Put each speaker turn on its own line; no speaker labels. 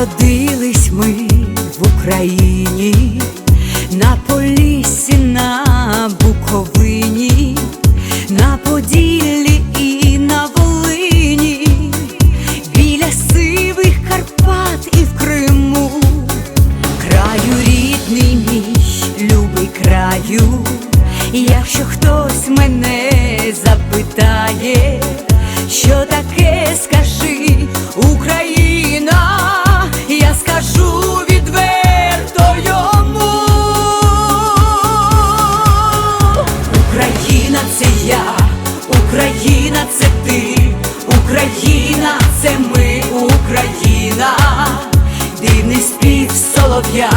Родились ми в Україні, на Поліссі, на Буковині, на Поділлі і на Волині, біля сивих Карпат і в Криму, краю рідний мій, любий краю, якщо хтось мене запитає, що таке скажи. це ти, Україна, це ми, Україна, дивний спів солов'я.